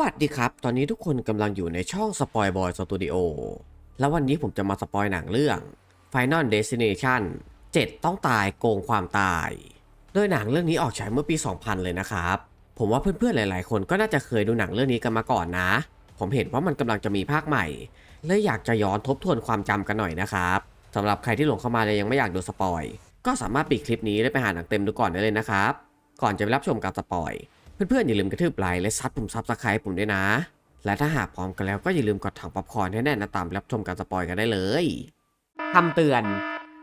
วัสดีครับ ตอนนี้ทุกคนกำลังอยู่ในช่องสปอยบอยสตูดิโอแล้ววันนี้ผมจะมาสปอยหนังเรื่อง Final Destination 7 ต้องตายโกงความตาย โดยหนังเรื่องนี้ออกฉายเมื่อปี 2000 เลยนะครับ ผมว่าเพื่อนๆหลาย ๆ คนก็น่าจะเคยดูหนังเรื่องนี้กันมาก่อนนะ ผมเห็นว่ามันกำลังจะมีภาคใหม่เลยอยากจะย้อนทบทวนความจำกันหน่อยนะครับสำหรับใครที่หลงเข้ามาและยังไม่อยากดูสปอย ก็สามารถปิดคลิปนี้แล้วไปหาหนังเต็มดูก่อนได้เลยนะครับ ก่อนจะไปรับชมการสปอย เพื่อนๆอย่าลืมกระทืบไลค์และซัดปุ่มซับสไครป์ผมด้วยนะ และถ้าหากพร้อมกันแล้วก็อย่าลืมกดถังป๊อปคอร์นให้แน่นนะตามรับชมการสปอยกันได้เลยคำเตือน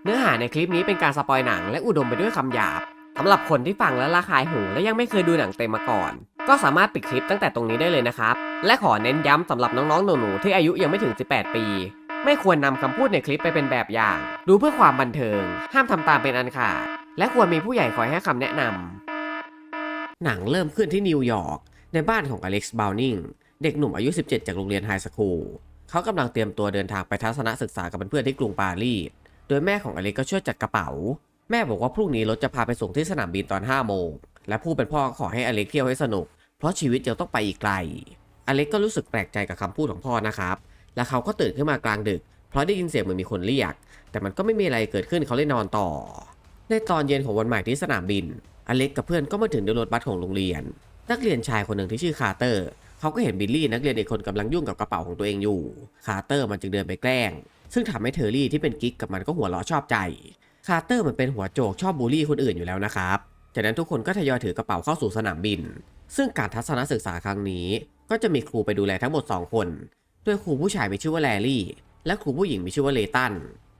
เนื้อหาในคลิปนี้เป็นการสปอยหนังและอุดมไปด้วยคำหยาบสำหรับคนที่ฟังแล้วระคายหูและยังไม่เคยดูหนังเต็มมาก่อน ก็สามารถปิดคลิปตั้งแต่ตรงนี้ได้เลยนะครับ และขอเน้นย้ำสำหรับน้องๆหนูๆที่อายุยังไม่ถึง 18 ปี ไม่ควรนำคำพูดในคลิปไปเป็นแบบอย่าง ดูเพื่อความบันเทิง ห้ามทำตามเป็นอันขาด และควรมีผู้ใหญ่คอยให้คำแนะนำ หนังเริ่มขึ้นที่นิวยอร์กในบ้านของอเล็กซ์บาวนิงเด็กหนุ่มอายุ 17 จากโรงเรียนไฮสคูลเขากำลังเตรียมตัวเดินทางไปทัศนศึกษากับเพื่อนๆที่กรุงปารีส โดยแม่ของอเล็กก็ช่วยจัดกระเป๋า แม่บอกว่าพรุ่งนี้รถจะพาไปส่งที่สนามบินตอน 5 โมง และผู้เป็นพ่อขอให้อเล็กเที่ยวให้สนุก เพราะชีวิตยังต้องไปอีกไกล อเล็กก็รู้สึกแปลกใจกับคำพูดของพ่อนะครับ และเขาก็ตื่นขึ้นมากลางดึก เพราะได้ยินเสียงเหมือนมีคนเรียก แต่มันก็ไม่มีอะไรเกิดขึ้นเขาเลยนอนต่อ ในตอนเย็นของวันใหม่ที่สนามบิน อเล็กกับเพื่อนก็มาถึงด้วยรถบัสของโรงเรียน นักเรียนชายคนหนึ่งที่ชื่อคาร์เตอร์เขาก็เห็นบิลลี่นักเรียนอีกคนกำลังยุ่งกับกระเป๋าของตัวเองอยู่ คาร์เตอร์มันจึงเดินไปแกล้ง ซึ่งทำให้เทอร์รี่ที่เป็นกิ๊กกับมันก็หัวเราะชอบใจ คาร์เตอร์มันเป็นหัวโจกชอบบูลลี่คนอื่นอยู่แล้วนะครับ จากนั้นทุกคนก็ทยอยถือกระเป๋าเข้าสู่สนามบิน ซึ่งการทัศนศึกษาครั้งนี้ ก็จะมีครูไปดูแลทั้งหมด 2 คนโดยครูผู้ชายมีชื่อว่าแลลี่ และครูผู้หญิงมีชื่อว่าเลตัน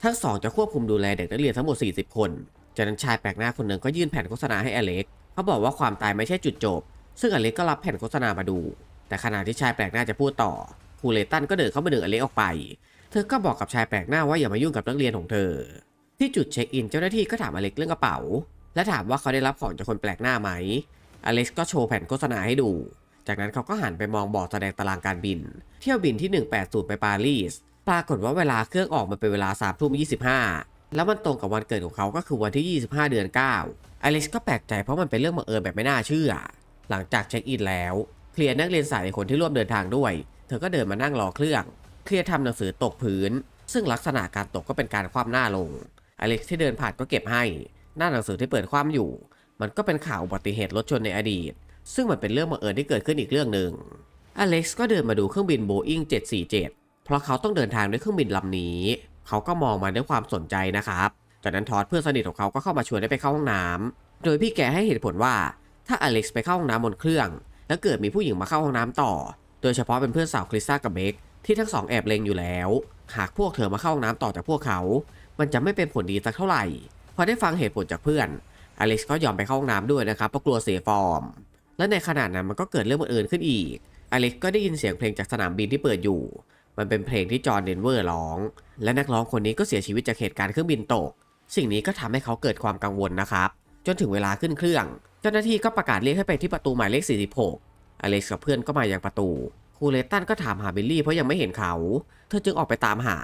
ทั้งสองจะควบคุมดูแลเด็กนักเรียนทั้งหมด 40 คน จากนั้นชายแปลกหน้าคนหนึ่งก็ยื่นแผ่นโฆษณาให้อเล็ก เขาบอกว่าความตายไม่ใช่จุดจบ ซึ่งอเล็กก็รับแผ่นโฆษณามาดู แต่ขณะที่ชายแปลกหน้าจะพูดต่อครูเลตันก็เดินเข้ามาดึงอเล็กออกไป เธอก็บอกกับชายแปลกหน้าว่าอย่ามายุ่งกับนักเรียนของเธอ ที่จุดเช็คอินเจ้าหน้าที่ก็ถามอเล็กเรื่องกระเป๋า และถามว่าเขาได้รับของจากคนแปลกหน้าไหม อเล็กก็โชว์แผ่นโฆษณาให้ดู จากนั้นเขาก็หันไปมองบอร์ดแสดงตารางการบิน เที่ยวบินที่ 180 ไปปารีส ปรากฏว่าเวลาเครื่องออกมาเป็นเวลา3ทุ่ม25 แล้วมันตรงกับวันเกิดของเขาก็คือวันที่ 25 เดือน 9 อเล็กซ์ก็แปลกใจเพราะมันเป็นเรื่องบังเอิญแบบไม่น่าเชื่อ หลังจากเช็คอินแล้ว เคลียร์นักเรียนสายคนที่ร่วมเดินทางด้วย เธอก็เดินมานั่งรอเครื่อง เคลียร์ทำหนังสือตกพื้น ซึ่งลักษณะการตกก็เป็นการคว่ำหน้าลง อเล็กซ์ที่เดินผ่านก็เก็บให้ หน้าหนังสือที่เปิดคว่ำอยู่ มันก็เป็นข่าวอุบัติเหตุรถชนในอดีต ซึ่งมันเป็นเรื่องบังเอิญที่เกิดขึ้นอีกเรื่องหนึ่ง อเล็กซ์ก็เดินมาดูเครื่องบินโบอิง747 เพราะเขาต้องเดินทางด้วยเครื่องบินลำนี้ เขาก็มองมาด้วยความสนใจนะครับ จากนั้นทอดเพื่อนสนิทของเขาก็เข้ามาชวนให้ไปเข้าห้องน้ำโดยพี่แกให้เหตุผลว่า ถ้าอเล็กซ์ไปเข้าห้องน้ำบนเครื่อง แล้วเกิดมีผู้หญิงมาเข้าห้องน้ำต่อ โดยเฉพาะเป็นเพื่อนสาวคริสซ่ากับเบคที่ทั้งสองแอบเลงอยู่แล้ว หากพวกเธอมาเข้าห้องน้ำต่อจากพวกเขา มันจะไม่เป็นผลดีสักเท่าไหร่ พอได้ฟังเหตุผลจากเพื่อน อเล็กซ์ก็ยอมไปเข้าห้องน้ำด้วยนะครับเพราะกลัวเสียฟอร์ม และในขณะนั้นมันก็เกิดเรื่องบังเอิญขึ้นอีก อเล็กซ์ก็ได้ยินเสียงเพลงจากสนามบินที่เปิดอยู่ มันเป็นเพลงที่จอห์นเดนเวอร์ร้อง และนักร้องคนนี้ก็เสียชีวิตจากเหตุการณ์เครื่องบินตก สิ่งนี้ก็ทำให้เขาเกิดความกังวลนะครับ จนถึงเวลาขึ้นเครื่อง เจ้าหน้าที่ก็ประกาศเรียกให้ไปที่ประตูหมายเลข 46 อเล็กซ์กับเพื่อนก็มายังประตู ครูเลตันก็ถามหาบิลลี่เพราะยังไม่เห็นเขา เธอจึงออกไปตามหา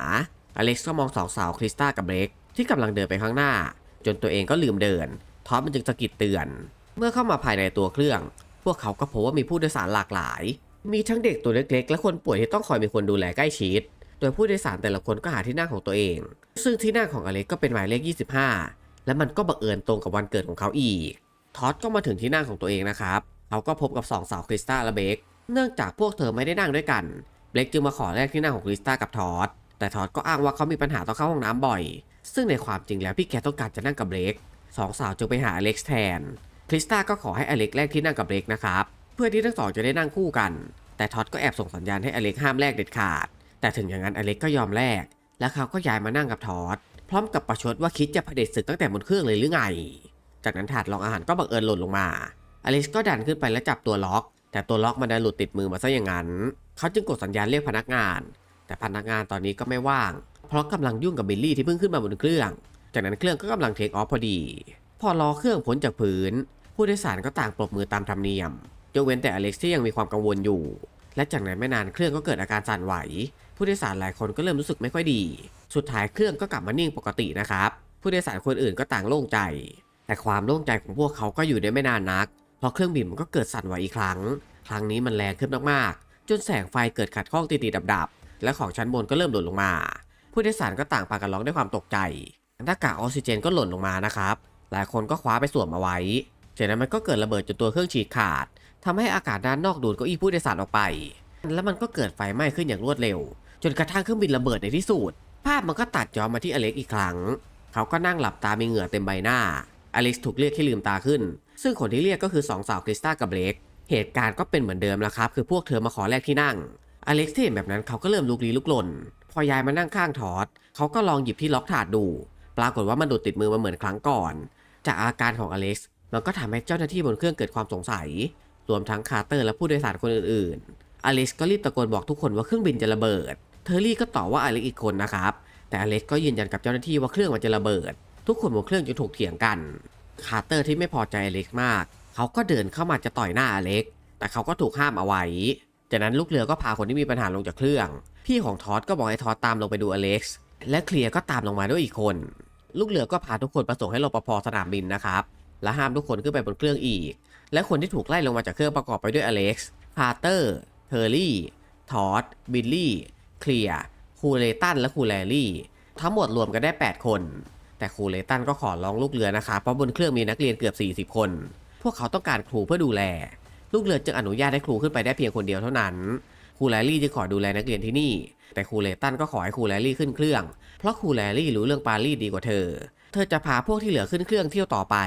อเล็กซ์ก็มองสองสาวคริสตากับเบรกที่กำลังเดินไปข้างหน้า จนตัวเองก็ลืมเดินท็อมมันจึงสะกิดเตือน เมื่อเข้ามาภายในตัวเครื่อง พวกเขาก็พบว่ามีผู้โดยสารหลากหลาย มีทั้งเด็กตัวเล็กๆ และคนป่วยที่ต้องคอยมีคนดูแลใกล้ชิด โดยผู้โดยสารแต่ละคนก็หาที่นั่งของตัวเอง ซึ่งที่นั่งของอเล็กก็เป็นหมายเลข 25 และมันก็บังเอิญตรงกับวันเกิดของเขาอีก ท็อดก็มาถึงที่นั่งของตัวเองนะครับเขาก็พบกับสองสาวคริสตาและเบค เนื่องจากพวกเธอไม่ได้นั่งด้วยกัน เบคจึงมาขอแลกที่นั่งของคริสตากับท็อดแต่ท็อดก็อ้างว่าเขามีปัญหาต้องเข้าห้องน้ำบ่อย ซึ่งในความจริงแล้วพี่แกต้องการจะนั่งกับเบคสองสาวจึงไปหาอเล็กซ์แทน คริสตาก็ขอให้อเล็กแลกที่นั่งกับเบคนะครับ เพื่อที่ทั้งสองจะได้นั่งคู่กัน แต่ท็อดก็แอบส่งสัญญาณให้อเล็กห้ามแลกเด็ดขาด แต่ถึงอย่างนั้นอเล็กก็ยอมแลกและเขาก็ย้ายมานั่งกับท็อดพร้อมกับประชดว่าคิดจะเผด็จศึกตั้งแต่บนเครื่องเลยหรือไง จากนั้นถาดรองอาหารก็บังเอิญหล่นลงมา อเล็กก็ดันขึ้นไปแล้วจับตัวล็อก แต่ตัวล็อกมันดันหลุดติดมือมาซะอย่างนั้น เขาจึงกดสัญญาณเรียกพนักงาน แต่พนักงานตอนนี้ก็ไม่ว่าง เพราะกำลังยุ่งกับบิลลี่ที่เพิ่งขึ้นมาบนเครื่อง จากนั้นเครื่องก็กำลังเทคออฟพอดี พอล้อเครื่องพ้นจากพื้น ผู้โดยสารก็ต่างปรบมือตามธรรมเนียม ยกเว้นแต่อเล็กซ์ที่ยังมีความกังวลอยู่ และจากนั้นไม่นานเครื่องก็เกิดอาการสั่นไหว ผู้โดยสารหลายคนก็เริ่มรู้สึกไม่ค่อยดี สุดท้ายเครื่องก็กลับมานิ่งปกตินะครับ ผู้โดยสารคนอื่นก็ต่างโล่งใจ แต่ความโล่งใจของพวกเขาก็อยู่ได้ไม่นานนัก เพราะเครื่องบินมันก็เกิดสั่นไหวอีกครั้ง ครั้งนี้มันแรงขึ้นมากๆ จนแสงไฟเกิดขัดข้องติดๆดับๆ และของชั้นบนก็เริ่มหล่นลงมา ผู้โดยสารก็ต่างพากันร้องด้วยความตกใจหน้ากากออกซิเจนก็หล่นลงมานะครับ หลายคนก็คว้าไปสวมเอาไว้จากนั้นมันก็เกิดระเบิดจนตัวเครื่องฉีดขาด ทำให้อากาศด้านนอกดูดเก้าอี้ผู้โดยสารออกไป แล้วมันก็เกิดไฟไหม้ขึ้นอย่างรวดเร็ว จนกระทั่งเครื่องบินระเบิดในที่สุด ภาพมันก็ตัดย้อนมาที่อเล็กอีกครั้ง เขาก็นั่งหลับตามีเหงื่อเต็มใบหน้า อเล็กถูกเรียกให้ลืมตาขึ้น ซึ่งคนที่เรียกก็คือสองสาวคริสตากับเบลกเหตุการณ์ก็เป็นเหมือนเดิมแล้วครับ คือพวกเธอมาขอแลกที่นั่ง อเล็กที่เห็นแบบนั้นเขาก็เริ่มลุกลี้ลุกลน พอยายมานั่งข้างทอด เขาก็ลองหยิบที่ล็อกถาดดู ปรากฏว่ามันดูดติดมือมาเหมือนครั้งก่อน จากอาการของอเล็กซ์มันก็ทำให้เจ้าหน้าที่บนเครื่องเกิดความสงสัย รวมทั้งคาร์เตอร์และผู้โดยสารคนอื่นๆ อเล็กซ์ก็รีบตะโกนบอกทุกคนว่าเครื่องบินจะระเบิด เทอร์รี่ก็ตอบว่าอเล็กซ์อีกคนนะครับ แต่อเล็กซ์ก็ยืนยันกับเจ้าหน้าที่ว่าเครื่องมันจะระเบิด ทุกคนบนเครื่องจะถูกเถียงกัน คาร์เตอร์ที่ไม่พอใจอเล็กซ์มาก เขาก็เดินเข้ามาจะต่อยหน้าอเล็กซ์ แต่เขาก็ถูกห้ามเอาไว้ จากนั้นลูกเรือก็พาคนที่มีปัญหาลงจากเครื่อง พี่ของทอดก็บอกให้ทอดตามลงไปดูอเล็กซ์ และเคลียร์ก็ตามลงมาด้วยอีกคน ลูกเรือก็พาทุกคนประสงค์ให้รปภสนามบินนะครับ และห้ามทุกคนขึ้นไปบนเครื่องอีก และคนที่ถูกไล่ลงมาจากเครื่องประกอบไปด้วยอเล็กซ์คาร์เตอร์เทอร์รี่ทอดบิลลี่ เคลียร์ คูเลตัน และคูแลรี่ ทั้งหมดรวมกันได้ 8 คน แต่คูเลตันก็ขอร้องลูกเรือนะคะ เพราะบนเครื่องมีนักเรียนเกือบ 40 คน พวกเขาต้องการครูเพื่อดูแล ลูกเรือจึงอนุญาตให้ครูขึ้นไปได้เพียงคนเดียวเท่านั้นครูแลรี่จึงขอดูแลนักเรียนที่นี่ แต่ครูเลตันก็ขอให้ครูแลรี่ขึ้นเครื่อง เพราะครูแลรี่รู้เรื่องปารีสดีกว่าเธอ เธอจะพาพวกที่เหลือขึ้นเครื่องเที่ยวต่อไป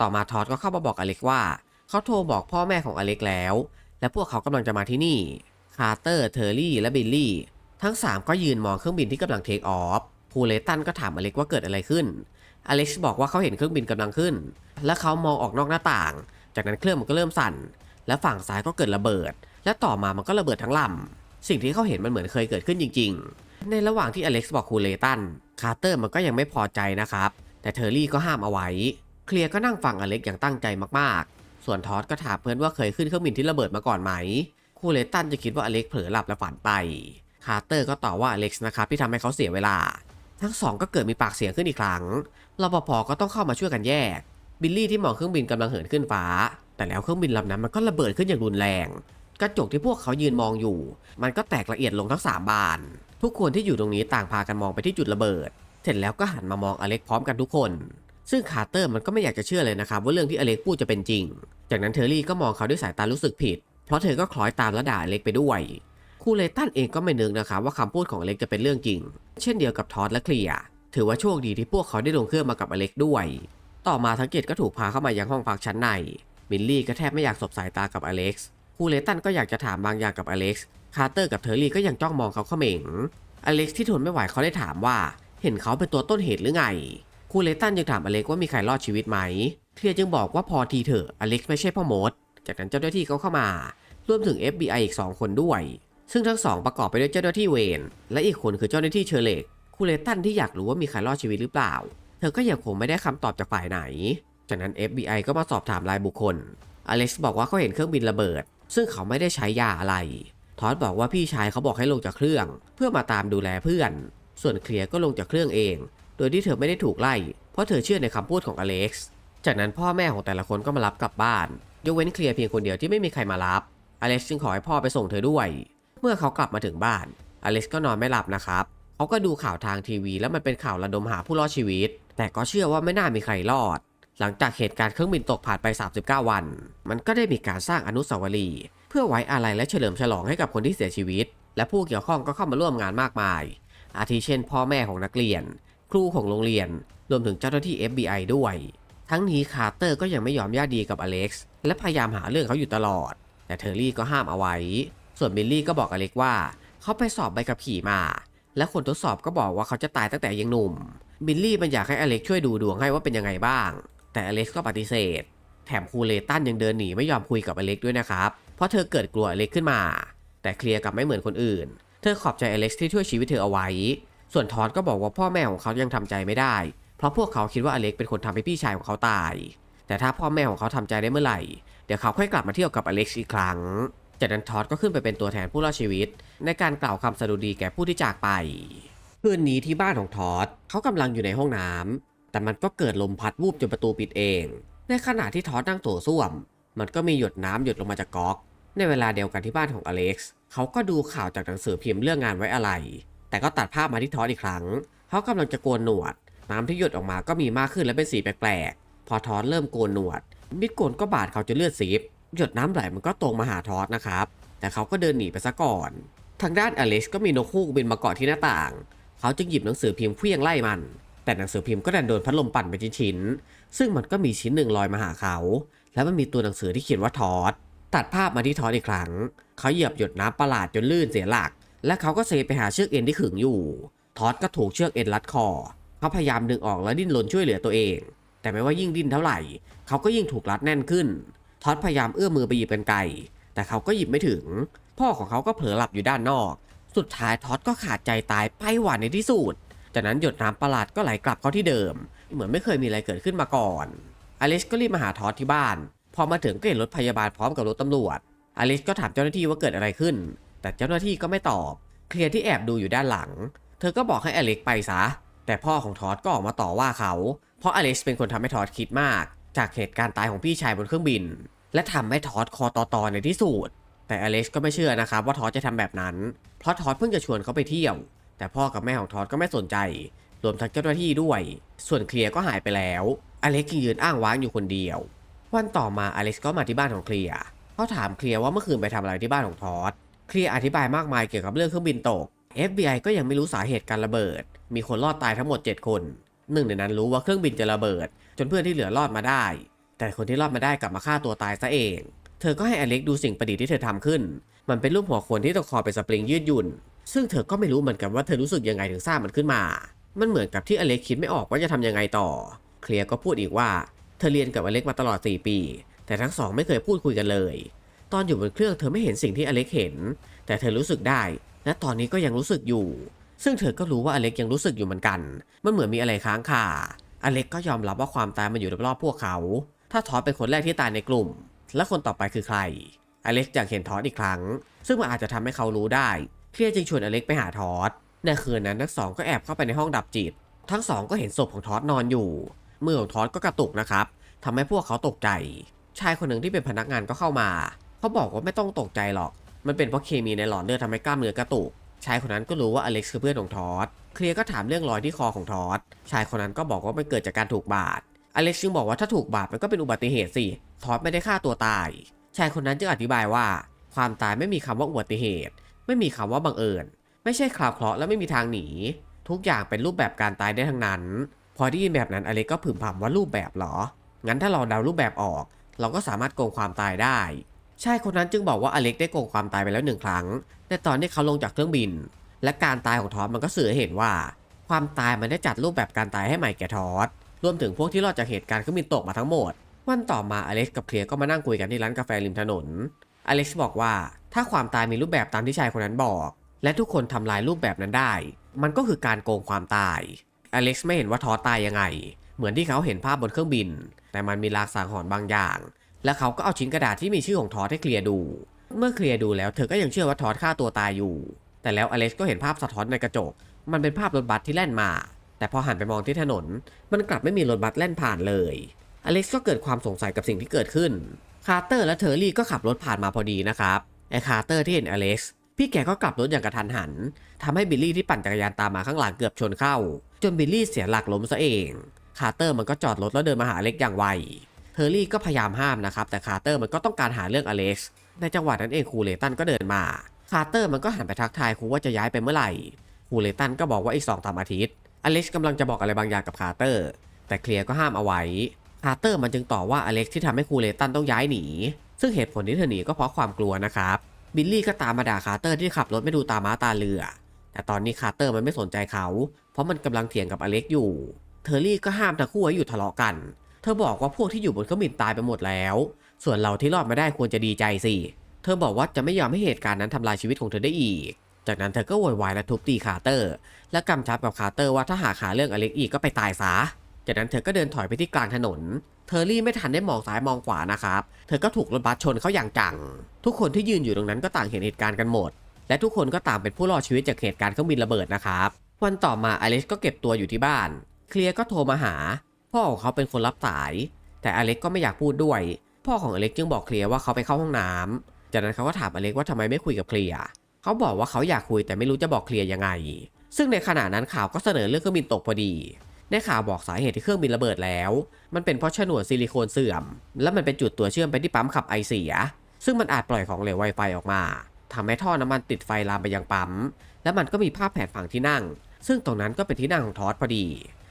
ต่อมาทอดก็เข้ามาบอกอเล็กว่า เขาโทรบอกพ่อแม่ของอเล็กแล้ว และพวกเขากำลังจะมาที่นี่ คาร์เตอร์ เทอร์รี่ และบิลลี่ ทั้ง 3 ก็ยืนมองเครื่องบินที่กำลังเทคออฟพูเลตันก็ถามอเล็กว่าเกิดอะไรขึ้น อเล็กบอกว่าเขาเห็นเครื่องบินกำลังขึ้น และเขามองออกนอกหน้าต่าง จากนั้นเครื่องมันก็เริ่มสั่น และฝั่งซ้ายก็เกิดระเบิด และต่อมามันก็ระเบิดทั้งลำสิ่งที่เขาเห็นมันเหมือนเคยเกิดขึ้นจริง ๆ ในระหว่างที่อเล็กซ์บอกคูเลตัน คาร์เตอร์มันก็ยังไม่พอใจนะครับ แต่เทอร์รี่ก็ห้ามเอาไว้ เคลียร์ก็นั่งฟังอเล็กอย่างตั้งใจมากๆ ส่วนทอดก็ถามเพื่อนว่าเคยขึ้นเครื่องบินที่ระเบิดมาก่อนไหม คูเลตันจะคิดว่าอเล็กเผลอหลับและฝันไป คาร์เตอร์ก็ตอบว่าอเล็กซ์นะครับที่ทำให้เขาเสียเวลา ทั้งสองก็เกิดมีปากเสียงขึ้นอีกครั้ง รปภก็ต้องเข้ามาช่วยกันแยก บิลลี่ที่มองเครื่องบินกำลังเหินขึ้นฟ้า แต่แล้วเครื่องบินลำนั้นมันก็ระเบิดขึ้นอย่างรุนแรง กระจกที่พวกเขายืนมองอยู่ มันก็แตกละเอียดลงทั้ง3บาน ทุกคนที่อยู่ตรงนี้ต่างพากันมองไปที่จุดระเบิด เสร็จแล้วก็หันมามองอเล็กพร้อมกันทุกคน ซึ่งคาร์เตอร์มันก็ไม่อยากจะเชื่อเลยนะครับว่าเรื่องที่อเล็กพูดจะเป็นจริง จากนั้นเทอร์รี่ก็มองเขาด้วยสายตารู้สึกผิด เพราะเธอก็คล้อยตามและด่าอเล็กไปด้วยคูเลตันเองก็ไม่นึกนะครับว่าคำพูดของอเล็กจะเป็นเรื่องจริง เช่นเดียวกับทอดและเคลียร์ถือว่าโชคดีที่พวกเขาได้ลงเครื่องมากับอเล็กด้วย ต่อมาทั้งเจ็ดก็ถูกพาเข้ามายังห้องพักชั้นในมิลลี่ก็แทบไม่อยากสบสายตากับอเล็กซ์คูเลตันก็อยากจะถามบางอย่างกับอเล็กซ์คาร์เตอร์กับเทอร์รี่ก็ยังจ้องมองเขาเขม็งอเล็กซ์ที่ทนไม่ไหวเขาได้ถามว่า เห็นเขาเป็นตัวต้นเหตุหรือไง คูเลตันยังถามอเล็กว่ามีใครรอดชีวิตไหม เคลียร์จึงบอกว่าพอทีเถอะอเล็กไม่ใช่พ่อมด จากนั้นเจ้าหน้าที่เขาเข้ามารวมถึง FBI อีก 2 คนด้วย ซึ่งทั้งสองประกอบไปด้วยเจ้าหน้าที่เวรและอีกคนคือเจ้าหน้าที่เชอร์เลกคูเลตันที่อยากรู้ว่ามีใครรอดชีวิตหรือเปล่า เธอก็ยังคงไม่ได้คำตอบจากฝ่ายไหน จากนั้น FBI ก็มาสอบถามรายบุคคล อเล็กซ์บอกว่าเขาเห็นเครื่องบินระเบิด ซึ่งเขาไม่ได้ใช้ยาอะไร ทอดบอกว่าพี่ชายเขาบอกให้ลงจากเครื่อง เพื่อมาตามดูแลเพื่อน ส่วนเคลียร์ก็ลงจากเครื่องเอง โดยที่เธอไม่ได้ถูกไล่ เพราะเธอเชื่อในคำพูดของอเล็กซ์ จากนั้นพ่อแม่ของแต่ละคนก็มารับกลับบ้าน ยกเว้นเคลียร์เพียงคนเดียวที่ไม่มีใครมารับ อเล็กซ์จึงขอให้พ่อไปส่งเธอด้วย เมื่อเขากลับมาถึงบ้าน อเล็กซ์ก็นอนไม่หลับนะครับ เขาก็ดูข่าวทางทีวี แล้วมันเป็นข่าวระดมหาผู้รอดชีวิต แต่ก็เชื่อว่าไม่น่ามีใครรอด หลังจากเหตุการณ์เครื่องบินตกผ่านไป 39 วัน มันก็ได้มีการสร้างอนุสาวรีย์เพื่อไว้อาลัยและเฉลิมฉลองให้กับคนที่เสียชีวิต และผู้เกี่ยวข้องก็เข้ามาร่วมงานมากมาย อาทิเช่น พ่อแม่ของนักเรียน ครูของโรงเรียน รวมถึงเจ้าหน้าที่ FBI ด้วย ทั้งนี้คาร์เตอร์ก็ยังไม่ยอมญาติดีกับอเล็กซ์และพยายามหาเรื่องเขาอยู่ตลอด แต่เทอร์รี่ก็ห้ามเอาไว้ ส่วนบิลลี่ก็บอกอเล็กว่า เขาไปสอบใบขับขี่มา และคนทดสอบก็บอกว่าเขาจะตายตั้งแต่ยังหนุ่ม บิลลี่มันอยากให้อเล็กช่วยดูดวงให้ว่าเป็นยังไงบ้าง แต่อเล็กก็ปฏิเสธ แถมคูเลตันยังเดินหนีไม่ยอมคุยกับอเล็กด้วยนะครับ เพราะเธอเกิดกลัวอเล็กขึ้นมา แต่เคลียร์กับไม่เหมือนคนอื่น เธอขอบใจอเล็กที่ช่วยชีวิตเธอเอาไว้ ส่วนทอดก็บอกว่าพ่อแม่ของเขายังทำใจไม่ได้ เพราะพวกเขาคิดว่าอเล็กเป็นคนทำให้พี่ชายของเขาตาย แต่ถ้าพ่อแม่ของเขาทำใจได้เมื่อไหร่ เดี๋ยวเขาค่อยกลับมาเที่ยวกับอเล็กซ์อีกครั้ง จากนั้นทอดก็ขึ้นไปเป็นตัวแทนผู้รอดชีวิต ในการกล่าวคำสดุดีแก่ผู้ที่จากไป คืนนี้ที่บ้านของทอดเขากำลังอยู่ในห้องน้ำแต่มันก็เกิดลมพัดวูบจนประตูปิดเอง ในขณะที่ทอดนั่งโถส้วม มันก็มีหยดน้ำหยดลงมาจากก๊อก ในเวลาเดียวกันที่บ้านของอเล็กซ์เขาก็ดูข่าวจากหนังสือพิมพ์เรื่องงานไว้อะไร แต่ก็ตัดภาพมาที่ทอสอีกครั้งเขากำลังจะโกนหนวด น้ำที่หยดออกมาก็มีมากขึ้นและเป็นสีแปลกๆ พอทอสเริ่มโกนหนวด มิดโกนก็บาดเขาจะเลือดซีบหยดน้ำไหลมันก็ตรงมาหาทอสนะครับ แต่เขาก็เดินหนีไปซะก่อน ทางด้านอเล็กซ์ก็มีนกฮูกบินมาเกาะที่หน้าต่าง เขาจึงหยิบหนังสือพิมพ์เฟี้ยงไล่มัน แต่หนังสือพิมพ์ก็ดันโดนพัดลมปั่นไปชิ้นๆซึ่งมันก็มีชิ้นหนึ่งลอยมาหาเขา แล้วมันมีตัวหนังสือที่เขียนว่าทอสตัดภาพมาที่ทอสอีกครั้ง เขาเหยียบหยดน้ำประหลาดจนลื่นเสียหลัก และเขาก็เซไปหาเชือกเอ็นที่ขึงอยู่ ทอสก็ถูกเชือกเอ็นรัดคอ เขาพยายามดึงออกแล้วดิ้นรนช่วยเหลือตัวเอง แต่ไม่ว่ายิ่งดิ้นเท่าไหร่ เขาก็ยิ่งถูกรัดแน่นขึ้น ทอสพยายามเอื้อมมือไปหยิบกันไกรแต่เขาก็หยิบไม่ถึง พ่อของเขาก็เผลอหลับอยู่ด้านนอก สุดท้ายทอสก็ขาดใจตายไปหวานในที่สุด จากนั้นหยดน้ำประหลาดก็ไหลกลับเข้าที่เดิม เหมือนไม่เคยมีอะไรเกิดขึ้นมาก่อน อเลิสก็รีบมาหาทอสที่บ้าน พอมาถึงก็เห็นรถพยาบาลพร้อมกับรถตำรวจ อเลิสก็ถามเจ้าหน้าที่ว่าเกิดอะไรขึ้น แต่เจ้าหน้าที่ก็ไม่ตอบ เคลียร์ที่แอบดูอยู่ด้านหลัง เธอก็บอกให้อเล็กไปซะ แต่พ่อของทอสก็ออกมาต่อว่าเขา เพราะอเล็กเป็นคนทำให้ทอสคิดมาก จากเหตุการณ์ตายของพี่ชายบนเครื่องบิน และทำให้ทอสคอตอตอในที่สุด แต่อเล็กก็ไม่เชื่อนะครับว่าทอสจะทำแบบนั้น เพราะทอสเพิ่งจะชวนเขาไปเที่ยว แต่พ่อกับแม่ของทอสก็ไม่สนใจ รวมทั้งเจ้าหน้าที่ด้วย ส่วนเคลียร์ก็หายไปแล้ว อเล็กยืนอ้างว้างอยู่คนเดียว วันต่อมาอเล็กก็มาที่บ้านของเคลียร์เขาถามเคลียร์ว่าเมื่อคืนไปทำอะไรที่บ้านของทอส เคลียร์อธิบายมากมายเกี่ยวกับเรื่องเครื่องบินตก FBI ก็ยังไม่รู้สาเหตุการระเบิด มีคนรอดตายทั้งหมด 7 คนหนึ่งในนั้นรู้ว่าเครื่องบินจะระเบิด จนเพื่อนที่เหลือรอดมาได้ แต่คนที่รอดมาได้กลับมาฆ่าตัวตายซะเอง เธอก็ให้อเล็กดูสิ่งประดิษฐ์ที่เธอทำขึ้น มันเป็นรูปหัวคนที่ตะคอเป็นสปริงยืดหยุ่น ซึ่งเธอก็ไม่รู้เหมือนกันว่าเธอรู้สึกยังไงถึงสร้างมันขึ้นมา มันเหมือนกับที่อเล็กคิดไม่ออกว่าจะทำยังไงต่อ เคลียร์ก็พูดอีกว่า เธอเรียนกับอเล็กมาตลอด 4 ปี แต่ทั้งสองไม่เคยพูดคุยกันเลย ตอนอยู่บนเครื่องเธอไม่เห็นสิ่งที่อเล็กเห็น แต่เธอรู้สึกได้ และตอนนี้ก็ยังรู้สึกอยู่ ซึ่งเธอก็รู้ว่าอเล็กยังรู้สึกอยู่เหมือนกัน มันเหมือนมีอะไรค้างคาอเล็กก็ยอมรับว่าความตายมันอยู่รอบๆพวกเขา ถ้าทอสเป็นคนแรกที่ตายในกลุ่ม และคนต่อไปคือใคร อเล็กอยากเห็นทอสอีกครั้ง ซึ่งมันอาจจะทำให้เขารู้ได้ เคลียร์จึงชวนอเล็กไปหาทอสในคืนนั้นทั้งสองก็แอบเข้าไปในห้องดับจิต ทั้งสองก็เห็นศพของทอสนอนอยู่มือของทอสก็กระตุกนะครับทำให้พวกเขาตกใจ ชายคนหนึ่งที่เป็นพนักงานก็เข้ามา เขาบอกว่าไม่ต้องตกใจหรอก มันเป็นเพราะเคมีในหลอดเลือดทำให้กล้ามเนื้อกระตุก ชายคนนั้นก็รู้ว่าอเล็กซ์คือเพื่อนของทอส เคลียร์ก็ถามเรื่องรอยที่คอของทอส ชายคนนั้นก็บอกว่ามันเกิดจากการถูกบาด อเล็กซ์จึงบอกว่าถ้าถูกบาดมันก็เป็นอุบัติเหตุสิ ทอสไม่ได้ฆ่าตัวตาย ชายคนนั้นจึงอธิบายว่า ความตายไม่มีคำว่าอุบัติเหตุ ไม่มีคำว่าบังเอิญ ไม่ใช่ข่าวเคราะห์และไม่มีทางหนี ทุกอย่างเป็นรูปแบบการตายได้ทั้งนั้น พอได้ยินแบบนั้นอเล็กก็พึมพำว่ารูปแบบหรอ งั้นถ้าเราเดารูปแบบออก เราก็สามารถโกงความตายได้ ชายคนนั้นจึงบอกว่าอเล็กได้โกงความตายไปแล้วหนึ่งครั้ง ในตอนที่เขาลงจากเครื่องบิน และการตายของทอสมันก็สื่อให้เห็นว่า ความตายมันได้จัดรูปแบบการตายให้ใหม่แก่ทอสรวมถึงพวกที่รอดจากเหตุการณ์เครื่องบินตกมาทั้งหมด วันต่อมาอเล็กกับเคลียร์ก็มานั่งคุยกันที่ร้านกาแฟริมถนน อเล็กบอกว่าถ้าความตายมีรูปแบบตามที่ชายคนนั้นบอก และทุกคนทำลายรูปแบบนั้นได้ มันก็คือการโกงความตาย อเล็กไม่เห็นว่าทอสตายยังไง เหมือนที่เขาเห็นภาพบนเครื่องบิน แต่มันมีลางสังหรณ์บางอย่าง และเขาก็เอาชิ้นกระดาษที่มีชื่อของทอสให้เคลียร์ดู เมื่อเคลียร์ดูแล้วเธอก็ยังเชื่อว่าทอสฆ่าตัวตายอยู่ แต่แล้วอเล็กซ์ก็เห็นภาพสะท้อนในกระจก มันเป็นภาพรถบัสที่แล่นมา แต่พอหันไปมองที่ถนน มันกลับไม่มีรถบัสแล่นผ่านเลย อเล็กซ์ก็เกิดความสงสัยกับสิ่งที่เกิดขึ้น คาร์เตอร์และเทอร์รี่ก็ขับรถผ่านมาพอดีนะครับไอ้คาร์เตอร์ที่เห็นอเล็กซ์พี่แกก็กลับรถอย่างกระทันหันทำให้บิลลี่ที่ปั่นจักรยานตามมาข้างหลังเกือบชนเข้า จนบิลลี่เสียหลักล้มซะเอง คาร์เตอร์มันก็จอดรถแล้วเดินมาหาอเล็กซ์อย่างไว อร์รี่ก็พยายามห้ามนะครับ แต่คาร์เตอร์มันก็ต้องการหาเรื่องอเล็กซ์ ในจังหวะนั้นเองครูเลตันก็เดินมา คาร์เตอร์มันก็หันไปทักทายครูว่าจะย้ายไปเมื่อไหร่ ครูเลตันก็บอกว่าอีกสองสามอาทิตย์ อเล็กซ์กำลังจะบอกอะไรบางอย่างกับคาร์เตอร์ แต่เคลียร์ก็ห้ามเอาไว้ คาร์เตอร์มันจึงต่อว่าอเล็กซ์ที่ทำให้ครูเลตันต้องย้ายหนี ซึ่งเหตุผลที่เธอหนีก็เพราะความกลัวนะครับ บิลลี่ก็ตามมาด่าคาร์เตอร์ที่ขับรถไม่ดูตาม้าตาเรือ แต่ตอนนี้คาร์เตอร์มันไม่สนใจเขา เพราะมันกำลังเถียงกับอเล็กซ์อยู่ เทอร์รี่ก็ห้ามทั้งคู่ให้หยุดทะเลาะกัน เธอบอกว่าพวกที่อยู่บนเครื่องบินตายไปหมดแล้ว ส่วนเราที่รอดมาได้ควรจะดีใจสิ เธอบอกว่าจะไม่ยอมให้เหตุการณ์นั้นทำลายชีวิตของเธอได้อีก จากนั้นเธอก็โวยวายและทุบตีคาร์เตอร์ และกำชับกับคาร์เตอร์ว่าถ้าหากหาเรื่องอเล็กซ์อีกก็ไปตายซะ จากนั้นเธอก็เดินถอยไปที่กลางถนนเทอร์รี่ไม่ทันได้มองซ้ายมองขวานะครับ เธอก็ถูกรถบัสชนเข้าอย่างจัง ทุกคนที่ยืนอยู่ตรงนั้นก็ต่างเห็นเหตุการณ์กันหมด และทุกคนก็ต่างเป็นผู้รอดชีวิตจากเหตุการณ์เครื่องบินระเบิดนะครับ วันต่อมาอเล็กซ์ก็เก็บตัวอยู่ที่บ้าน เคลียร์ก็โทรมาหา พ่อของเขาเป็นคนรับสาย แต่อเล็กก็ไม่อยากพูดด้วย พ่อของอเล็กจึงบอกเคลียร์ว่าเขาไปเข้าห้องน้ำจากนั้นเขาก็ถามอเล็กว่าทำไมไม่คุยกับเคลียร์เขาบอกว่าเขาอยากคุยแต่ไม่รู้จะบอกเคลียร์ยังไง ซึ่งในขณะนั้นข่าวก็เสนอเรื่องเครื่องบินตกพอดีในข่าวบอกสาเหตุที่เครื่องบินระเบิดแล้ว มันเป็นเพราะฉนวนซิลิโคนเสื่อม และมันเป็นจุดตัวเชื่อมไปที่ปั๊มขับไอเสีย ซึ่งมันอาจปล่อยของเหลวไวไฟออกมาทำให้ท่อน้ำมันติดไฟลามไปยังปั๊ม และมันก็มีภาพแผนฝั่งที่นั่ง ซึ่งตรงนั้นก็เป็นที่นั่งของทอสพอดี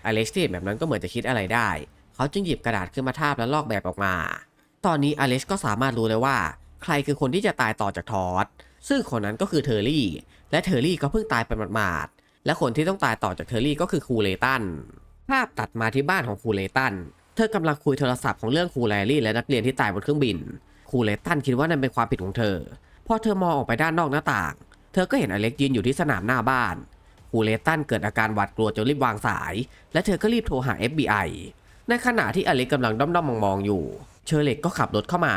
อเล็กซ์ที่เห็นแบบนั้นก็เหมือนจะคิดอะไรได้ เขาจึงหยิบกระดาษขึ้นมาทาบและลอกแบบออกมา ตอนนี้อเล็กซ์ก็สามารถรู้เลยว่า ใครคือคนที่จะตายต่อจากทอสซึ่งคนนั้นก็คือเทอร์รี่ และเทอร์รี่ก็เพิ่งตายไปหมาดๆและคนที่ต้องตายต่อจากเทอร์รี่ก็คือครูเลตันภาพตัดมาที่บ้านของครูเลตัน เธอกำลังคุยโทรศัพท์ของเรื่องครูแลรี่และนักเรียนที่ตายบนเครื่องบิน ครูเลตันคิดว่านั่นเป็นความผิดของเธอ พอเธอมองออกไปด้านนอกหน้าต่าง เธอก็เห็นอเล็กยืนอยู่ที่สนามหน้าบ้าน คูเลตันเกิดอาการหวาดกลัวจนรีบวางสาย และเธอก็รีบโทรหา FBI ในขณะที่อเล็กกำลังด้อมๆมองๆอยู่ เชอร์เล็กก็ขับรถเข้ามา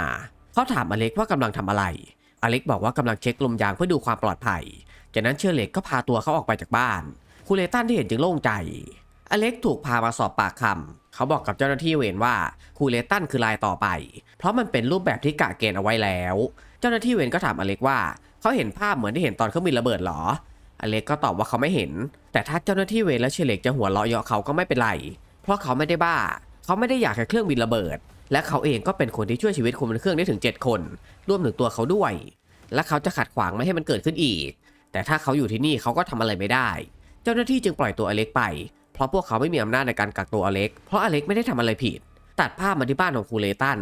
เขาถามอเล็กว่ากำลังทำอะไร อเล็กบอกว่ากำลังเช็คลมยางเพื่อดูความปลอดภัย จากนั้นเชอร์เล็กก็พาตัวเขาออกไปจากบ้านคูเลตันที่เห็นจึงโล่งใจ อเล็กถูกพามาสอบปากคำเขาบอกกับเจ้าหน้าที่เวรว่าคูเลตันคือรายต่อไป เพราะมันเป็นรูปแบบที่กะเกณฑ์เอาไว้แล้ว เจ้าหน้าที่เวรก็ถามอเล็กว่าเขาเห็นภาพเหมือนที่เห็นตอนเครื่องบินระเบิดหรอ อเล็กก็ตอบว่าเขาไม่เห็น แต่ถ้าเจ้าหน้าที่เวรและเชเล็กจะหัวเราะเยาะเขาก็ไม่เป็นไร เพราะเขาไม่ได้บ้า เขาไม่ได้อยากให้เครื่องบินระเบิด และเขาเองก็เป็นคนที่ช่วยชีวิตคนบนเครื่องได้ถึง 7 คน รวมถึงตัวเขาด้วย และเขาจะขัดขวางไม่ให้มันเกิดขึ้นอีก แต่ถ้าเขาอยู่ที่นี่เขาก็ทำอะไรไม่ได้ เจ้าหน้าที่จึงปล่อยตัวอเล็กไป เพราะพวกเขาไม่มีอำนาจในการกักตัวอเล็ก เพราะอเล็กไม่ได้ทำอะไรผิด ตัดภาพมาที่บ้านของครูเลตัน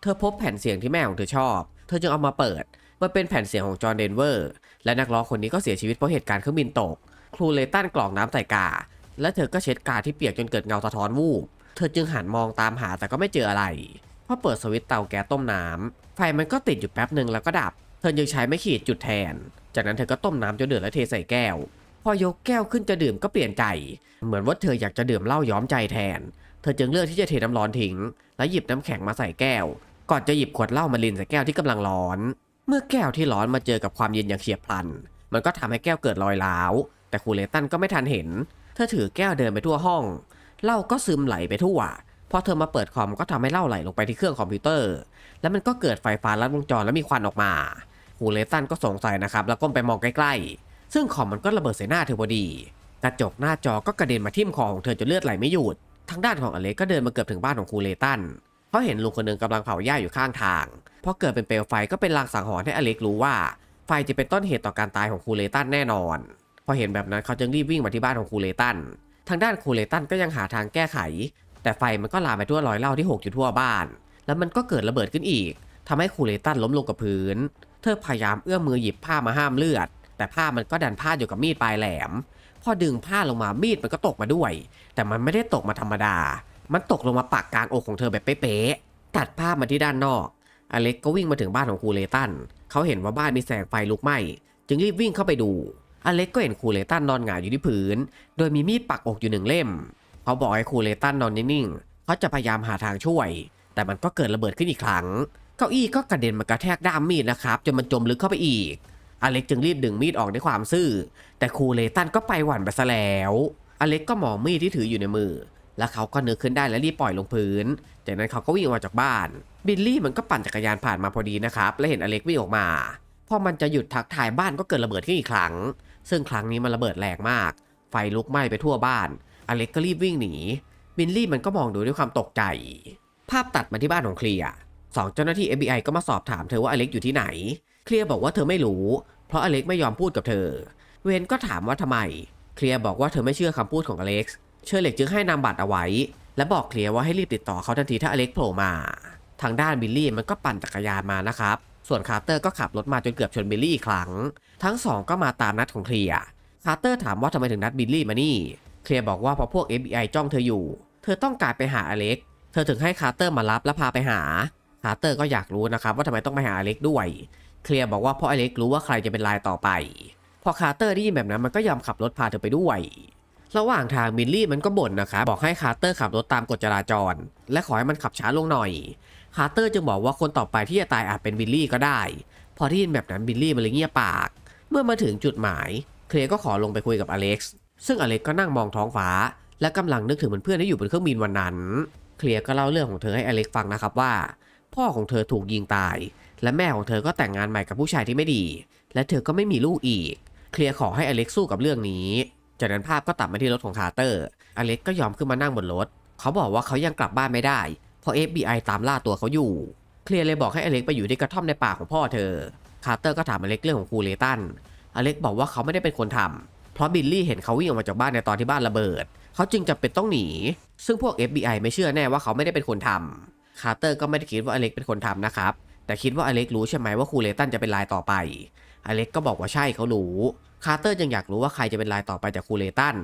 เธอพบแผ่นเสียงที่แม่ของเธอชอบ เธอจึงเอามาเปิด มันเป็นแผ่นเสียงของจอห์นเดนเวอร์และนักร้องคนนี้ก็เสียชีวิตเพราะเหตุการณ์เครื่องบินตก ครูเลตันกรอกน้ำใส่กา และเธอก็เช็ดกาที่เปียกจนเกิดเงาสะท้อนวูบ เธอจึงหันมองตามหาแต่ก็ไม่เจออะไรพอเปิดสวิตช์เตาแก๊สต้มน้ำไฟมันก็ติดอยู่แป๊บหนึ่งแล้วก็ดับ เธอยังใช้ไม่ขีดจุดแทน จากนั้นเธอก็ต้มน้ำจนเดือดและเทใส่แก้ว พอยกแก้วขึ้นจะดื่มก็เปลี่ยนใจ เหมือนว่าเธออยากจะดื่มเหล้าย้อมใจแทน เธอจึงเลือกที่จะเทน้ำร้อนทิ้ง แล้วหยิบน้ำแข็งมาใส่แก้ว ก่อนจะหยิบขวดเหล้ามาลินใส่แก้วที่กำลังร้อน เมื่อแก้วที่ร้อนมาเจอกับความเย็นอย่างเฉียบพลัน มันก็ทำให้แก้วเกิดรอยร้าว แต่ครูเลตันก็ไม่ทันเห็น เธอถือแก้วเดินไปทั่วห้องเหล้าก็ซึมไหลไปทั่วพอเธอมาเปิดคอมก็ทำให้เหล้าไหลลงไปที่เครื่องคอมพิวเตอร์ แล้วมันก็เกิดไฟฟ้าลัดวงจรและมีควันออกมาครูเลตันก็สงสัยนะครับ แล้วก้มไปมองใกล้ๆ ซึ่งคอมมันก็ระเบิดใส่หน้าเธอพอดีกระจกหน้าจอก็กระเด็นมาทิ่มคอของเธอจนเลือดไหลไม่หยุด ทางด้านของอเล็กก็เดินมาเกือบถึงบ้านของครูเลตัน เขาเห็นลุงคนหนึ่งกำลังเผาหญ้าอยู่ข้างทางพอเกิดเป็นเปลวไฟก็เป็นลางสังหรณ์ให้อเล็กรู้ว่า ไฟจะเป็นต้นเหตุต่อการตายของครูเลตันแน่นอน พอเห็นแบบนั้นเขาจึงรีบวิ่งมาที่บ้านของครูเลตัน ทางด้านครูเลตันก็ยังหาทางแก้ไข แต่ไฟมันก็ลามไปทั่วรอยเล้าที่หกอยู่ทั่วบ้าน แล้วมันก็เกิดระเบิดขึ้นอีกทำให้ครูเลตันล้มลงกับพื้น เธอพยายามเอื้อมมือหยิบผ้ามาห้ามเลือด แต่ผ้ามันก็ดันพาดอยู่กับมีดปลายแหลม พอดึงผ้าลงมามีดมันก็ตกมาด้วย แต่มันไม่ได้ตกมาธรรมดา มันตกลงมาปักกลางอกของเธอแบบเป๊ะๆตัดภาพมาที่ด้านนอก อเล็กก็วิ่งมาถึงบ้านของครูเลตันเขาเห็นว่าบ้านมีแสงไฟลุกไหม้ จึงรีบวิ่งเข้าไปดู อเล็กก็เห็นครูเลตันนอนหงายอยู่ที่พื้น โดยมีมีดปักอกอยู่หนึ่งเล่ม เขาบอกให้ครูเลตันนอนนิ่งๆเขาจะพยายามหาทางช่วย แต่มันก็เกิดระเบิดขึ้นอีกครั้ง เก้าอี้ก็กระเด็นมากระแทกด้ามมีดนะครับจนมันจมลึกเข้าไปอีก อเล็กจึงรีบดึงมีดออกด้วยความซื่อ แต่ครูเลตันก็ไปหวั่นไปซะแล้ว อเล็กก็มองมีดที่ถืออยู่ในมือ แล้วเขาก็นึกขึ้นได้และรีบปล่อยลงพื้น จากนั้นเขาก็วิ่งออกมาจากบ้าน บิลลี่มันก็ปั่นจักรยานผ่านมาพอดีนะครับ และเห็นอเล็กวิ่งออกมา พอมันจะหยุดทักทายบ้านก็เกิดระเบิดขึ้นอีกครั้ง ซึ่งครั้งนี้มันระเบิดแรงมาก ไฟลุกไหม้ไปทั่วบ้าน อเล็กก็รีบวิ่งหนี บิลลี่มันก็มองดูด้วยความตกใจ ภาพตัดมาที่บ้านของเคลียร์สองเจ้าหน้าที่ FBI ก็มาสอบถามเธอว่าอเล็กอยู่ที่ไหน เคลียร์บอกว่าเธอไม่รู้ เพราะอเล็กไม่ยอมพูดกับเธอ เวนก็ถามว่าทำไม เคลียร์บอกว่าเธอไม่เชื่อคำพูดของอเล็กซ์ เชอร์เล็กจึงให้นามบัตรเอาไว้ และบอกเคลียร์ว่าให้รีบติดต่อเขาทันทีถ้าอเล็กโผล่มา ทางด้านบิลลี่มันก็ปั่นจักรยานมานะครับ ส่วนคาร์เตอร์ก็ขับรถมาจนเกือบชนบิลลี่อีกครั้ง ทั้งสองก็มาตามนัดของเคลียร์ คาร์เตอร์ถามว่าทำไมถึงนัดบิลลี่มานี่ เคลียร์บอกว่าเพราะพวก FBI จ้องเธออยู่ เธอต้องการไปหาอเล็ก เธอถึงให้คาร์เตอร์มารับและพาไปหา คาร์เตอร์ก็อยากรู้นะครับว่าทำไมต้องไปหาอเล็กด้วย เคลียร์บอกว่าเพราะอเล็กรู้ว่าใครจะเป็นรายต่อไป พอคาร์เตอร์ได้ยินแบบนั้นมันก็ยอมขับรถพาเธอไปด้วย ระหว่างทางมิลลี่มันก็บ่นนะครับบอกให้คาร์เตอร์ขับรถตามกฎจราจร และขอให้มันขับช้าลงหน่อยคาร์เตอร์จึงบอกว่าคนต่อไปที่จะตายอาจเป็นบิลลี่ก็ได้ พอที่ยินแบบนั้นบิลลี่มันเลยเงียบปาก เมื่อมาถึงจุดหมาย เคลียร์ก็ขอลงไปคุยกับอเล็กซ์ซึ่งอเล็กก็นั่งมองท้องฟ้า และกำลังนึกถึงเพื่อนๆที่อยู่บนเครื่องบินวันนั้น เคลียร์ก็เล่าเรื่องของเธอให้อเล็กฟังนะครับว่า พ่อของเธอถูกยิงตาย และแม่ของเธอก็แต่งงานใหม่กับผู้ชายที่ไม่ดี และเธอก็ไม่มีลูกอีก เคลียร์ขอให้อเล็กสู้กับเรื่องนี้ จากนั้นภาพก็ตัดมาที่รถของคาร์เตอร์ อเล็กก็ยอมขึ้นมานั่งบนรถ เขาบอกว่าเขายังกลับบ้านไม่ได้ เพราะ FBI ตามล่าตัวเขาอยู่ เคลียร์เลยบอกให้อเล็กไปอยู่ที่กระท่อมในป่าของพ่อเธอ คาร์เตอร์ก็ถามอเล็กเรื่องของครูเลตัน อเล็กบอกว่าเขาไม่ได้เป็นคนทำเพราะบิลลี่เห็นเขาวิ่งออกมาจากบ้านในตอนที่บ้านระเบิด เขาจึงจำเป็นต้องหนี ซึ่งพวก FBI ไม่เชื่อแน่ว่าเขาไม่ได้เป็นคนทำคาร์เตอร์ก็ไม่ได้คิดว่าอเล็กเป็นคนทำนะครับ แต่คิดว่าอเล็กรู้ใช่ไหมว่าครูเลตันจะเป็นรายต่อไป อเล็กก็บอกว่าใช่เขารู้ คาร์เตอร์ยังอยากรู้ว่าใครจะเป็นรายต่อไปจากคูเลตัน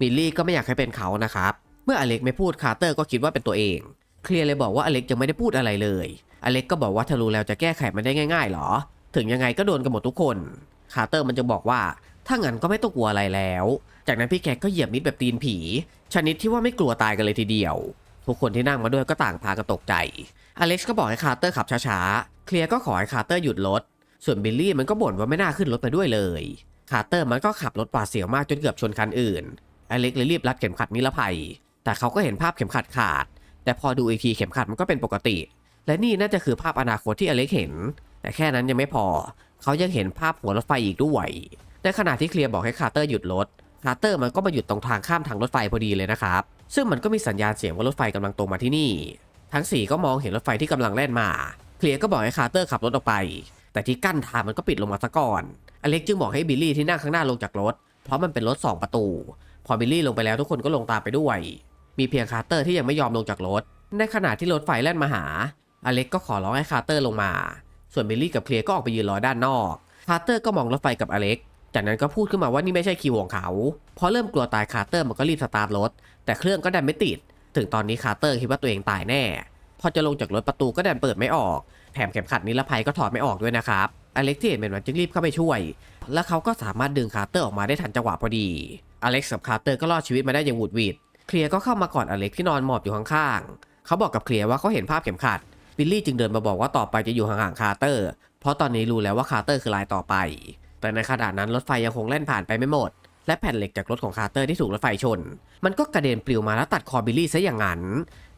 บิลลี่ก็ไม่อยากให้เป็นเขานะครับ เมื่ออเล็กไม่พูดคาร์เตอร์ก็คิดว่าเป็นตัวเอง เคลียร์เลยบอกว่าอเล็กยังไม่ได้พูดอะไรเลย อเล็กก็บอกว่าถ้ารู้แล้วจะแก้ไขมันได้ง่ายๆหรอ ถึงยังไงก็โดนกันหมดทุกคน คาร์เตอร์มันจะบอกว่า ถ้างั้นก็ไม่ต้องกลัวอะไรแล้ว จากนั้นพี่แกก็เหยียบมิดแบบตีนผี ชนิดที่ว่าไม่กลัวตายกันเลยทีเดียว ทุกคนที่นั่งมาด้วยก็ต่างพากันตกใจ อเล็กก็บอกให้คาร์เตอร์ขับช้าๆ เคลียร์ก็ขอให้คาร์เตอร์หยุดรถ ส่วนบิลลี่มันก็บ่นว่าไม่น่าขึ้นรถไปด้วยเลย คาร์เตอร์มันก็ขับรถหวาดเสียวมากจนเกือบชนคันอื่น อเล็กเลยรีบรัดเข็มขัดนิรภัย แต่เขาก็เห็นภาพเข็มขัดขาด แต่พอดูอีกทีเข็มขัดมันก็เป็นปกติ และนี่น่าจะคือภาพอนาคตที่อเล็กเห็น แต่แค่นั้นยังไม่พอ เขายังเห็นภาพหัวรถไฟอีกด้วย ในขณะที่เคลียร์บอกให้คาร์เตอร์หยุดรถ คาร์เตอร์มันก็มาหยุดตรงทางข้ามทางรถไฟพอดีเลยนะครับ ซึ่งมันก็มีสัญญาณเสียงว่ารถไฟกำลังตรงมาที่นี่ ทั้งสี่ก็มองเห็นรถไฟที่กำลังแล่นมา เคลียร์ก็บอกให้คาร์เตอร์ขับรถออกไป แต่ที่กั้นทางมันก็ปิดลงมาซะก่อน อเล็กจึงบอกให้บิลลี่ที่นั่งข้างหน้าลงจากรถ เพราะมันเป็นรถสองประตู พอบิลลี่ลงไปแล้วทุกคนก็ลงตามไปด้วย มีเพียงคาร์เตอร์ที่ยังไม่ยอมลงจากรถ ในขณะที่รถไฟแล่นมาหา อเล็กก็ขอร้องให้คาร์เตอร์ลงมา ส่วนบิลลี่กับเคลียร์ก็ออกไปยืนรอด้านนอก คาร์เตอร์ก็มองรถไฟกับอเล็ก จากนั้นก็พูดขึ้นมาว่านี่ไม่ใช่คิวของเขา พอเริ่มกลัวตายคาร์เตอร์มันก็รีบสตาร์ทรถ แต่เครื่องก็ดันไม่ติด ถึงตอนนี้คาร์เตอร์คิดว่าตัวเองตายแน่ พอจะลงจากรถประตูก็ดันเปิดไม่ออก แถมเข็มขัดนิรภัยก็ถอดไม่ออกด้วยนะครับ อเล็กที่เห็นเป็นมันจึงรีบเข้าไปช่วย และเขาก็สามารถดึงคาร์เตอร์ออกมาได้ทันจังหวะพอดี อเล็กกับคาร์เตอร์ก็รอดชีวิตมาได้อย่างหวุดหวิด เคลียร์ก็เข้ามากอดอเล็กที่นอนหมอบอยู่ข้างๆ เขาบอกกับเคลียร์ว่าเขาเห็นภาพเข็มขัด บิลลี่จึงเดินมาบอกว่าต่อไปจะอยู่ห่างๆคาร์เตอร์ เพราะตอนนี้รู้แล้วว่าคาร์เตอร์คือรายต่อไป แต่ในขณะนั้นรถไฟยังคงแล่นผ่านไปไม่หมด และแผ่นเหล็กจากรถของคาร์เตอร์ที่ถูกรถไฟชน มันก็กระเด็นปลิวมาแล้วตัดคอบิลลี่ซะอย่างนั้น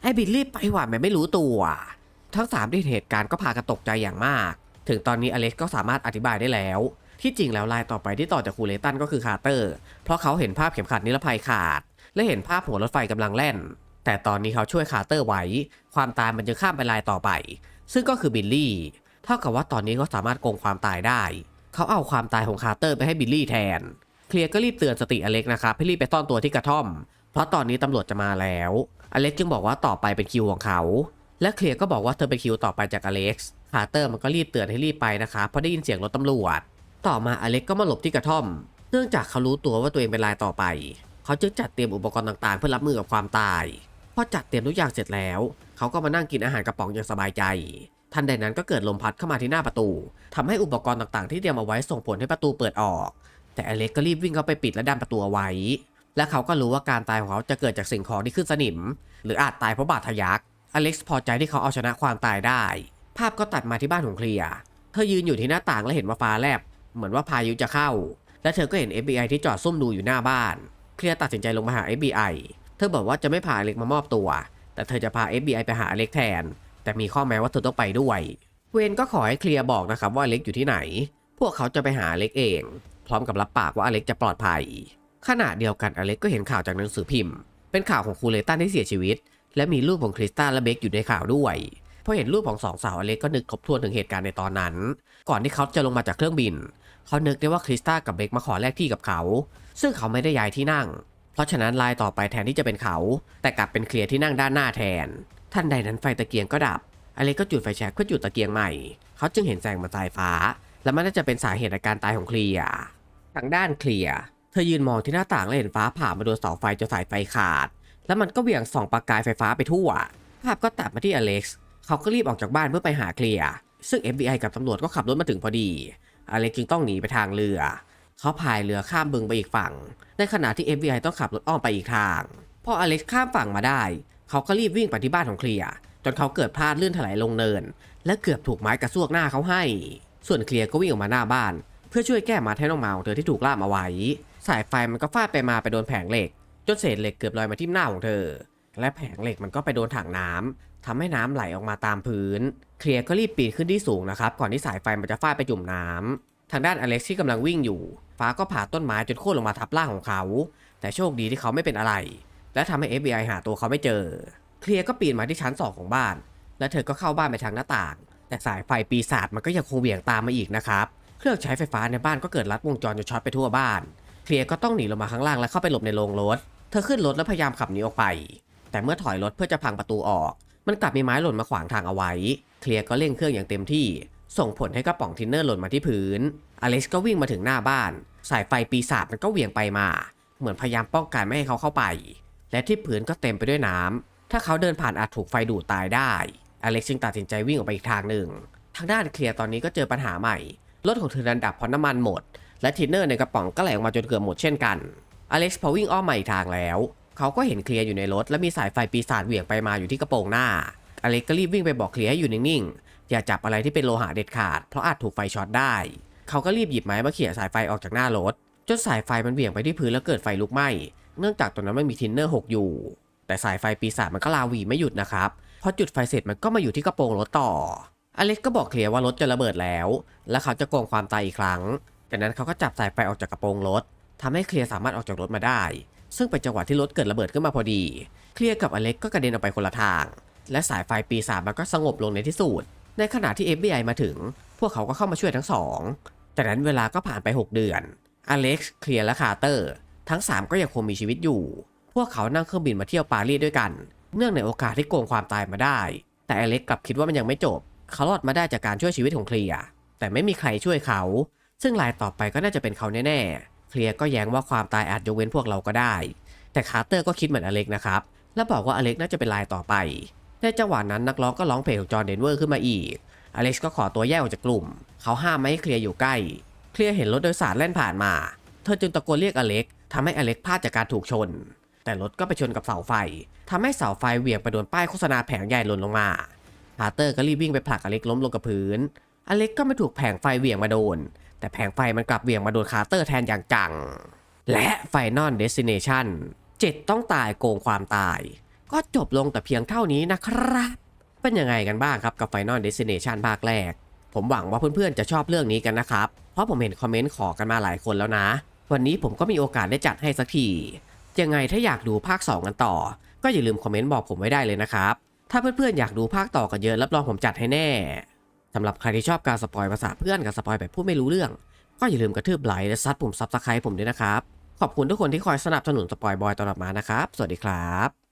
ไอ้บิลลี่ไปหว่าแบบไม่รู้ตัว ทั้งสามที่เห็นเหตุการณ์ก็พากันตกใจอย่างมาก ถึงตอนนี้อเล็กก็สามารถอธิบายได้แล้ว ที่จริงแล้วลายต่อไปที่ต่อจากคูเลตันก็คือคาร์เตอร์ เพราะเขาเห็นภาพเข็มขัดนิรภัยขาด และเห็นภาพหัวรถไฟกำลังแล่น แต่ตอนนี้เขาช่วยคาร์เตอร์ไว้ ความตายมันจึงข้ามไปลายต่อไป ซึ่งก็คือบิลลี่ เท่ากับว่าตอนนี้เขาสามารถโกงความตายได้ เขาเอาความตายของคาร์เตอร์ไปให้บิลลี่แทน เคลียร์ก็รีบเตือนสติอเล็กนะครับให้รีบไปซ่อนตัวที่กระท่อม เพราะตอนนี้ตำรวจจะมาแล้ว อเล็กจึงบอกว่าต่อไปเป็นคิวของเขา และเคลียร์ก็บอกว่าเธอเป็นคิวต่อไปจากอเล็กซ์ คาเตอร์มันก็รีบเตือนให้รีบไปนะคะเพราะได้ยินเสียงรถตำรวจ ต่อมาอเล็กก็มาหลบที่กระท่อม เนื่องจากเขารู้ตัวว่าตัวเองเป็นรายต่อไป เขาจึงจัดเตรียมอุปกรณ์ต่างๆ เพื่อรับมือกับความตายพอจัดเตรียมทุกอย่างเสร็จแล้ว เขาก็มานั่งกินอาหารกระป๋องอย่างสบายใจ ทันใดนั้นก็เกิดลมพัดเข้ามาที่หน้าประตูทำให้อุปกรณ์ต่างๆ ที่เตรียมเอาไว้ส่งผลให้ประตูเปิดออก แต่อเล็กก็รีบวิ่งเข้าไปปิดและดันประตูเอาไว้ และเขาก็รู้ว่าการตายของเขาจะเกิดจากสิ่งของที่ขึ้นสนิม หรืออาจตายเพราะบาดทะยักอเล็กซ์พอใจที่เขาเอาชนะความตายได้ ภาพก็ตัดมาที่บ้านของเคลียร์เธอยืนอยู่ที่หน้าต่างและเห็นว่าฟ้าแลบ เหมือนว่าพายุจะเข้า และเธอก็เห็น FBI ที่จอดซุ่มดูอยู่หน้าบ้าน เคลียร์ตัดสินใจลงมาหา FBI เธอบอกว่าจะไม่พาอเล็กมามอบตัว แต่เธอจะพา FBI ไปหาอเล็กแทน แต่มีข้อแม้ว่าเธอต้องไปด้วย เวนก็ขอให้เคลียร์บอกนะครับว่าอเล็กอยู่ที่ไหน พวกเขาจะไปหาอเล็กเอง พร้อมกับรับปากว่าอเล็กจะปลอดภัย ขณะเดียวกันอเล็กก็เห็นข่าวจากหนังสือพิมพ์ เป็นข่าวของครูเลตันที่เสียชีวิต และมีรูปของคริสตัลและเบคอยู่ในข่าวด้วย พอเห็นรูปของสองสาวอเล็กก็นึกทบทวนถึงเหตุการณ์ในตอนนั้น ก่อนที่เขาจะลงมาจากเครื่องบิน เขานึกได้ว่าคริสตัลกับเบคมาขอแลกที่กับเขา ซึ่งเขาไม่ได้ย้ายที่นั่ง เพราะฉะนั้นลายต่อไปแทนที่จะเป็นเขา แต่กลับเป็นเคลียร์ที่นั่งด้านหน้าแทนทันใดนั้นไฟตะเกียงก็ดับ อเล็กก็จุดไฟแช็กเพื่อจุดตะเกียงใหม่ เขาจึงเห็นแสงบนสายฟ้า และมันน่าจะเป็นสาเหตุในการตายของเคลียร์ทางด้านเคลียร์เธอยืนมองที่หน้าต่างและเห็นฟ้าผ่ามาโดนเสาไฟจนสายไฟขาด แล้วมันก็เหวี่ยงส่องประกายไฟฟ้าไปทั่ว ภาพก็ตัดมาที่อเล็กซ์ เขาก็รีบออกจากบ้านเพื่อไปหาเคลียร์ซึ่ง FBI กับตำรวจก็ขับรถมาถึงพอดี อเล็กจึงต้องหนีไปทางเรือ เขาพายเรือข้ามบึงไปอีกฝั่ง ในขณะที่ FBI ต้องขับรถอ้อมไปอีกทาง พออเล็กข้ามฝั่งมาได้ เขาก็รีบวิ่งไปที่บ้านของเคลียร์จนเขาเกิดพลาดลื่นถลายลงเนิน และเกือบถูกไม้กระซวกหน้าเขาให้ ส่วนเคลียร์ก็วิ่งออกมาหน้าบ้าน เพื่อช่วยแก้มัดให้น้องหมาของเธอที่ถูกล่ามเอาไว้ สายไฟมันก็ฟาดไปมาไปโดนแผงเหล็กจนเศษเหล็กเกือบลอยมาที่หน้าของเธอ และแผงเหล็กมันก็ไปโดนถังน้ำ ทำให้น้ำไหลออกมาตามพื้น เคลียร์ก็รีบปีนขึ้นที่สูงนะครับ ก่อนที่สายไฟมันจะฟาดไปจุ่มน้ำทางด้านอเล็กซ์ที่กำลังวิ่งอยู่ ฟ้าก็ผ่าต้นไม้จนโค่นลงมาทับร่างของเขา แต่โชคดีที่เขาไม่เป็นอะไร และทำให้ FBI หาตัวเขาไม่เจอ เคลียร์ก็ปีนมาที่ชั้นสองของบ้าน และเธอก็เข้าบ้านไปทางหน้าต่าง แต่สายไฟปีศาจมันก็ยังคงเหวี่ยงตามมาอีกนะครับ เครื่องใช้ไฟฟ้าในบ้านก็เกิดลัดวงจรจนช็อตไปทั่วบ้าน เคลียร์ก็ต้องหนีลงมาข้างล่างและเข้าไปหลบในโรงรถ เธอขึ้นรถแล้วพยายามขับหนีออกไป แต่เมื่อถอยรถเพื่อจะพังประตูออก มันกลับมีไม้หล่นมาขวางทางเอาไว้ เคลียร์ก็เร่งเครื่องอย่างเต็มที่ ส่งผลให้กระป๋องทินเนอร์หล่นมาที่พื้น อเล็กซ์ก็วิ่งมาถึงหน้าบ้าน สายไฟปีศาจมันก็เหวี่ยงไปมา เหมือนพยายามป้องกันไม่ให้เขาเข้าไป และที่พื้นก็เต็มไปด้วยน้ำถ้าเขาเดินผ่านอาจถูกไฟดูดตายได้ อเล็กซ์จึงตัดสินใจวิ่งออกไปอีกทางหนึ่ง ทางด้านเคลียร์ตอนนี้ก็เจอปัญหาใหม่ รถของเธอดันดับเพราะน้ำมันหมด และทินเนอร์ในกระป๋องก็ไหลออกมาจนเกือบหมดเช่นกัน อเล็กซ์พอวิ่งอ้อมมาอีกทางแล้ว เขาก็เห็นเคลียร์อยู่ในรถ และมีสายไฟปีศาจเหวี่ยงไปมาอยู่ที่กระโปรงหน้า อเล็กก็รีบวิ่งไปบอกเคลียร์ให้อยู่นิ่งๆ อย่าจับอะไรที่เป็นโลหะเด็ดขาด เพราะอาจถูกไฟช็อตได้ เขาก็รีบหยิบไม้มาเขี่ยสายไฟออกจากหน้ารถ จนสายไฟมันเหวี่ยงไปที่พื้นแล้วเกิดไฟลุกไหม้ เนื่องจากตรงนั้นไม่มีทินเนอร์หกอยู่ แต่สายไฟปีศาจมันก็ลาวีไม่หยุดนะครับ พอจุดไฟเสร็จมันก็มาอยู่ที่กระโปรงรถต่อ อเล็กก็บอกเคลียร์ว่ารถจะระเบิดแล้ว และเขาจะโกงความตายอีกครั้ง จากนั้นเขาก็จับสายไฟออกจากกระโปรงรถทำให้เคลียร์สามารถออกจากรถมาได้ ซึ่งเป็นจังหวะที่รถเกิดระเบิดขึ้นมาพอดี เคลียร์กับอเล็กก็กระเด็นออกไปคนละทาง และสายไฟปีศาจมันก็สงบลงในที่สุด ในขณะที่ FBI มาถึง พวกเขาก็เข้ามาช่วยทั้งสองจากนั้นเวลาก็ผ่านไป 6 เดือน อเล็กซ์ เคลียร์ และคาร์เตอร์ ทั้ง 3 ก็ยังคงมีชีวิตอยู่ พวกเขานั่งเครื่องบินมาเที่ยวปารีสด้วยกัน เนื่องในโอกาสที่โกงความตายมาได้ แต่อเล็กกลับคิดว่ามันยังไม่จบ เขารอดมาได้จากการช่วยชีวิตของเคลียร์ แต่ไม่มีใครช่วยเขา ซึ่งรายต่อไปก็น่าจะเป็นเขาแน่ๆ เคลียร์ก็แย้งว่าความตายอาจยกเว้นพวกเราก็ได้ แต่คาร์เตอร์ก็คิดเหมือนอเล็กนะครับ และบอกว่าอเล็กน่าจะเป็นรายต่อไป ในจังหวะนั้นนักร้องก็ร้องเพลงของจอห์นเดนเวอร์ขึ้นมาอีก อเล็กก็ขอตัวแยกออกจากกลุ่ม เขาห้ามไม่ให้เคลียร์อยู่ใกล้ เคลียร์เห็นรถโดยสารแล่นผ่านมา เธอจึงตะโกนเรียกอเล็กทำให้อเล็กพลาดจากการถูกชน แต่รถก็ไปชนกับเสาไฟทำให้เสาไฟเหวี่ยงไปโดนป้ายโฆษณาแผงใหญ่หล่นลงมาคาร์เตอร์ก็รีบวิ่งไปผลักอเล็กล้มลงกับพื้น อเล็กก็ไม่ถูกแผงไฟเหวี่ยงมาโดน แต่แผงไฟมันกลับเวี่ยงมาโดนคาร์เตอร์แทนอย่างจัง และ Final Destination 7 ต้องตายโกงความตาย ก็จบลงแต่เพียงเท่านี้นะครับ เป็นยังไงกันบ้างครับกับ Final Destination ภาคแรก ผมหวังว่าเพื่อนๆจะชอบเรื่องนี้กันนะครับ เพราะผมเห็นคอมเมนต์ขอกันมาหลายคนแล้วนะ วันนี้ผมก็มีโอกาสได้จัดให้สักทียังไงถ้าอยากดูภาค 2 กันต่อ ก็อย่าลืมคอมเมนต์บอกผมไว้ได้เลยนะครับ ถ้าเพื่อนๆอยากดูภาคต่อกันเยอะรับรองผมจัดให้แน่ สำหรับใครที่ชอบการสปอยภาษาเพื่อนกับสปอยแบบผู้ไม่รู้เรื่อง ก็อย่าลืมกระทืบไลค์และซัดปุ่มซับสไครต์ผมด้วยนะครับ ขอบคุณทุกคนที่คอยสนับสนุนสปอยบอยตลอดมานะครับ สวัสดีครับ